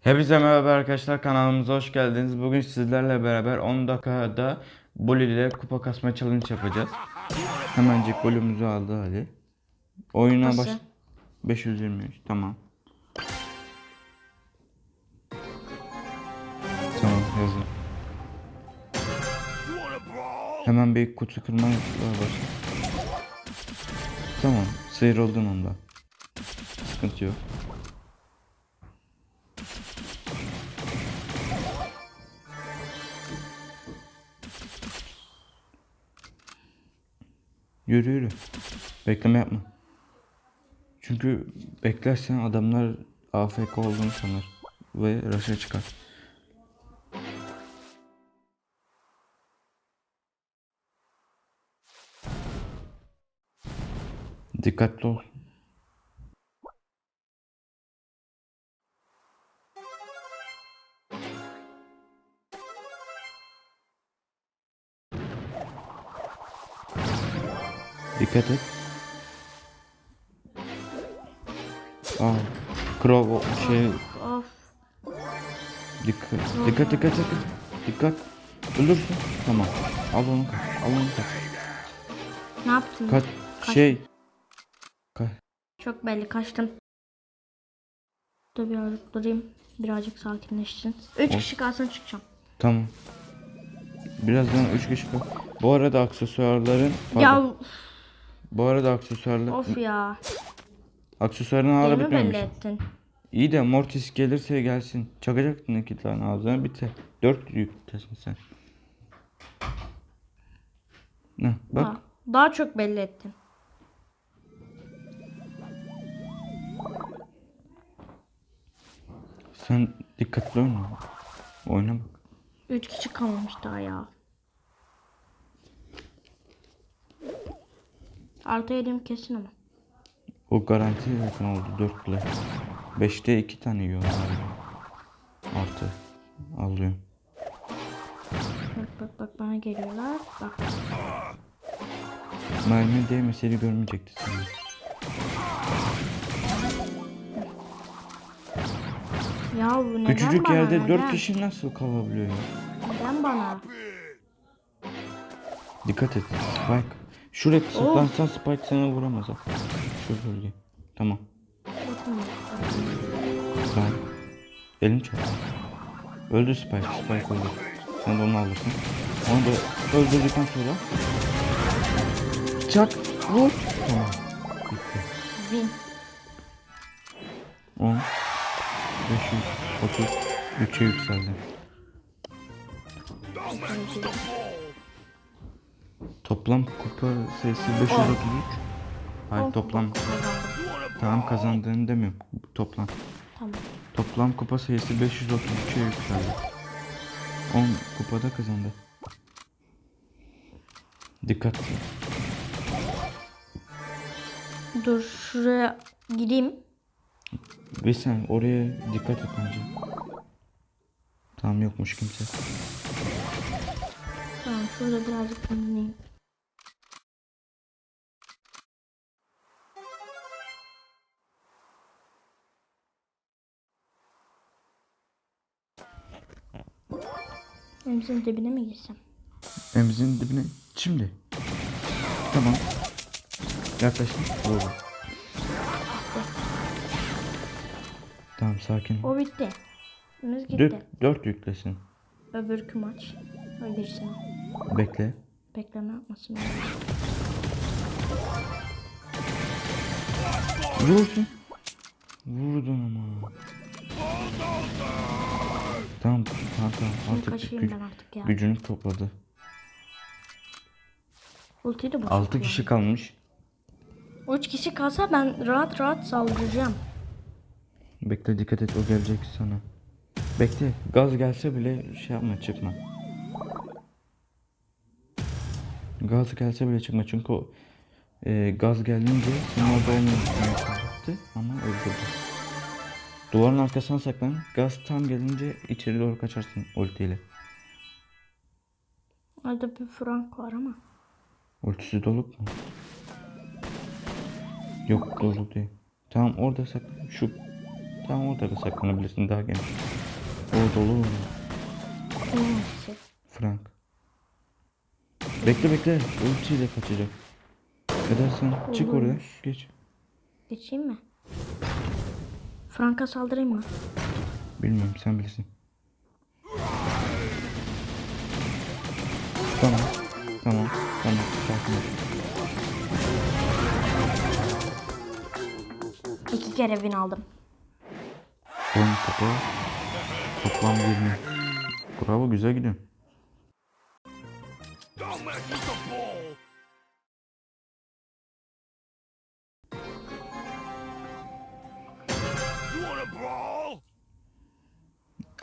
Hepinize merhaba arkadaşlar kanalımıza hoş geldiniz. Bugün sizlerle beraber 10 dakikada Bully ile kupa kasma challenge yapacağız. Hemencik golümüzü aldı Ali. Oyuna baş... Nasıl? 523 tamam. Tamam yazın. Hemen bir kutu kırma var. Tamam sıyrıldın ondan. Sıkıntı yok. Yürü yürü. Bekleme yapma. Çünkü beklersen adamlar AFK olduğunu sanır ve raşa çıkar. Dikkatli ol. Dikkat et. Aa, Crow şey Of. dikkat dikkat dikkat dikkat dikkat ölürsün tamam al onu kaç al onu kaç Ne yaptın? kaç Kaç- şey kaç Çok belli kaçtım. Dur birazcık durayım. Birazcık sakinleşsin. 3 kişi kalsın çıkacağım. tamam birazdan 3 kişi kal bu arada aksesuarların pardon, Ya bu arada aksesuarlar of ya. aksesuarın hala Yerimi belli bitmemiş ettin. İyi de Mortis gelirse gelsin çakacaktın iki tane ağzına biter 4 yüktesin sen ne bak Ha, daha çok belli ettin. sen dikkatli oyna oyna bak 3 kişi kalmamış daha ya. Artı yediğim kesin ama. O garanti yakın oldu 4 play. 5'te 2 tane yiyor. Artı alıyorum. Bak bak bak bana geliyorlar. Bak. Mermi değmeseydi görmeyecekti seni. Ya bu neden Küçücük bana? yerde neden? 4 kişi nasıl kalabiliyor ya? Neden bana? Dikkat et. Spike. Şuraya saklansan Spike sana vuramaz. Şu bölge. Tamam. Tamam. Elim çarptı. Öldü Spike. Spike öldü. Sen de onu alırsın. Onu da öldürdükten sonra Çak. Vur. Tamam. Bitti. Win. 10 530 3'e yükseldi. Toplam kupa sayısı 533. Hayır Of, toplam tamam kazandığını demiyorum. Toplam. Tamam. Toplam kupa sayısı 533'e yükseldi. 10 kupada kazandı. Dikkat. Dur şuraya gireyim. Ve sen oraya dikkat et bence. Tamam yokmuş kimse. Tamam şurada birazcık dinleyeyim. Emzin dibine mi girsem? Emzin dibine şimdi. Tamam. Yaklaştım. Vur. Tamam sakin. O bitti. Emz gitti. Dört, dört yüklesin. Öbürkü maç. Öyleyse. Bekle. Bekleme yapmasın. Vursun. Vurdun ama. Tamam tamam tamam artık gü- artık ya. gücünü topladı. Ultiyi de boşaltıyorum. 6 kişi kalmış. 3 kişi kalsa ben rahat rahat saldıracağım. Bekle dikkat et o gelecek sana. Bekle gaz gelse bile şey yapma çıkma. Gaz gelse bile çıkma çünkü o e, gaz gelince senin orada olmayacaktı ama öldürdü. Duvarın arkasına saklan. Gaz tam gelince içeri doğru kaçarsın ultiyle. Orada bir frank var ama. Ultisi dolu mu? Yok dolu değil. Tamam orada saklan. Şu Tamam orada da saklanabilirsin daha geniş. O dolu. Hangisi? Frank. Bekle bekle. Ultiyle kaçacak. Edersen çık oraya. Geç. Geçeyim mi? Franka saldırayım mı? Bilmiyorum sen bilirsin. Tamam. Tamam. Tamam. Sakin ol. İki kere win aldım. 10 kupa. Toplam 20. Bravo güzel gidiyorsun.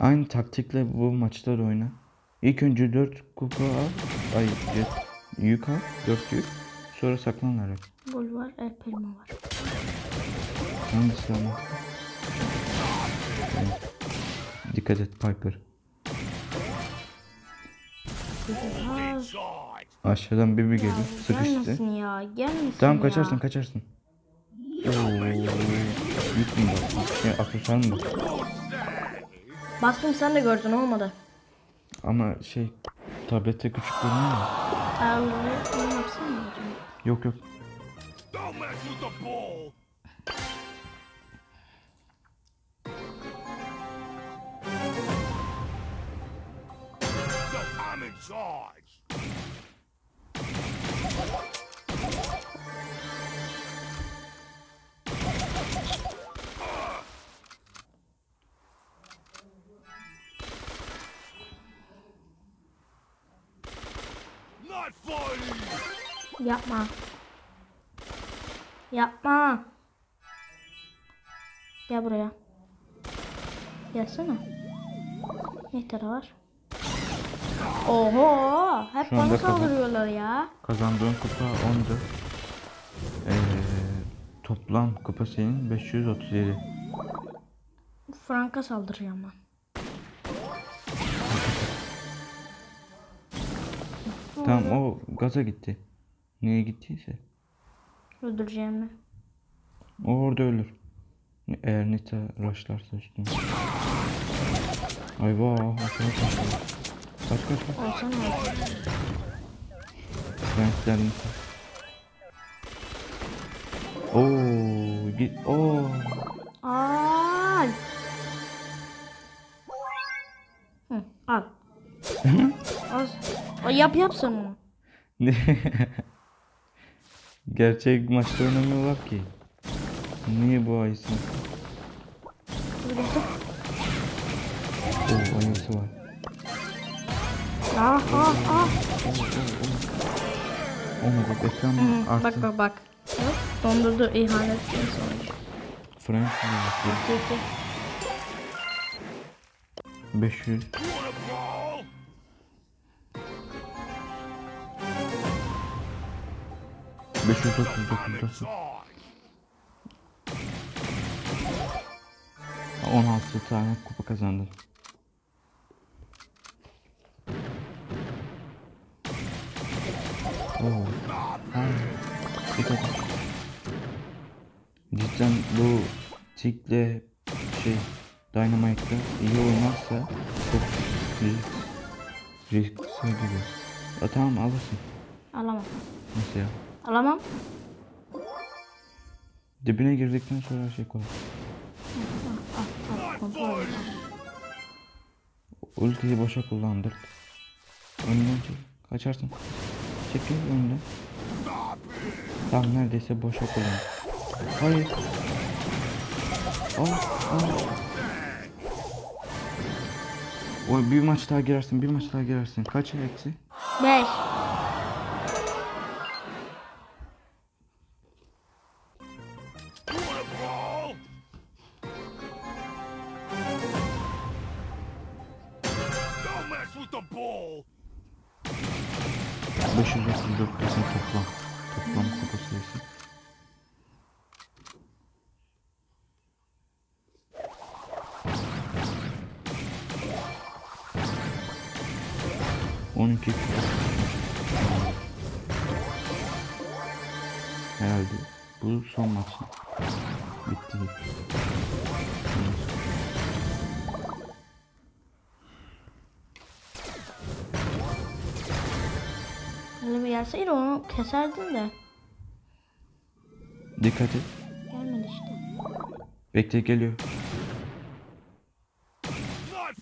Aynı taktikle bu maçları oyna. İlk önce 4 kupa al. Ay yük al. 4 yük. Sonra saklan ver. Bul var, el pelma var. Hangisi ama? Evet. Dikkat et Piper. Aşağıdan bir bir geliyor. Sıkıştı. Gelmesin ya, gelmesin Tamam ya. kaçarsın kaçarsın. Oo, yük mü? Şey, mı? Bastım sen de gördün olmadı. Ama şey tablette küçük görünüyor ya. Ayarları ne yapsana mı acaba? Yok yok. Don't mess with the ball! So I'm in charge! Yapma. Yapma. Gel buraya. Gelsene. Ne tane var? Oho! Hep Şu bana anda kazan- saldırıyorlar ya. Kazandığın kupa 14. Ee, toplam kupa senin 537. Franka saldıracağım ben. Tamam o gaza gitti. Niye gittiyse. Öldüreceğim mi? O orada ölür. Eğer Nita rushlarsa üstüne. Ay vah aşağı kaç. Kaç kaç olsun. Frankler Nita. Oo git. Oo. Al. O yap yap sen onu. Ne? Gerçek maçta oynamıyorlar ki. Niye bu ayısın? Oo ayısı var. Ah ah ah. Olmadı ekran Hı, arttı. Bak bak bak. Dondurdu ihanet sonucu. 2 500. 539 16 tane kupa kazandım. Oo. Ha. Dikkat. Cidden bu tikle şey Dynamite'da iyi olmazsa çok risk, riskse gibi. Ya, tamam alırsın. Alamam. Nasıl ya? Alamam. Dibine girdikten sonra her şey kolay. Ultiyi boşa kullandırt. Önden çek. Kaçarsın. Çekil önden. Tam neredeyse boşa kullan. Hayır. Al, al. O bir maç daha girersin, bir maç daha girersin. Kaç eksi? 5. 500'e 400'e toplam. Toplam kupa sayısı. On iki Herhalde bu son maçı bitti. bitti. Gelseydi onu keserdim de. Dikkat et. Gelmedi işte. Bekle geliyor.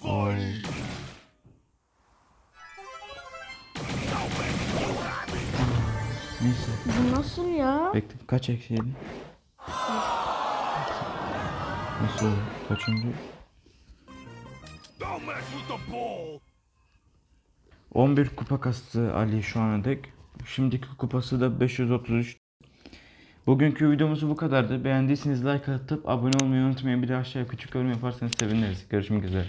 Funny. Neyse. Bu nasıl ya? Bekle. Kaç eksi yedin? Nasıl? Kaçıncı? Don't mess with the ball. 11 kupa kastı Ali şu ana dek. Şimdiki kupası da 533. Bugünkü videomuz bu kadardı. Beğendiyseniz like atıp abone olmayı unutmayın. Bir de aşağıya küçük yorum yaparsanız seviniriz. Görüşmek üzere.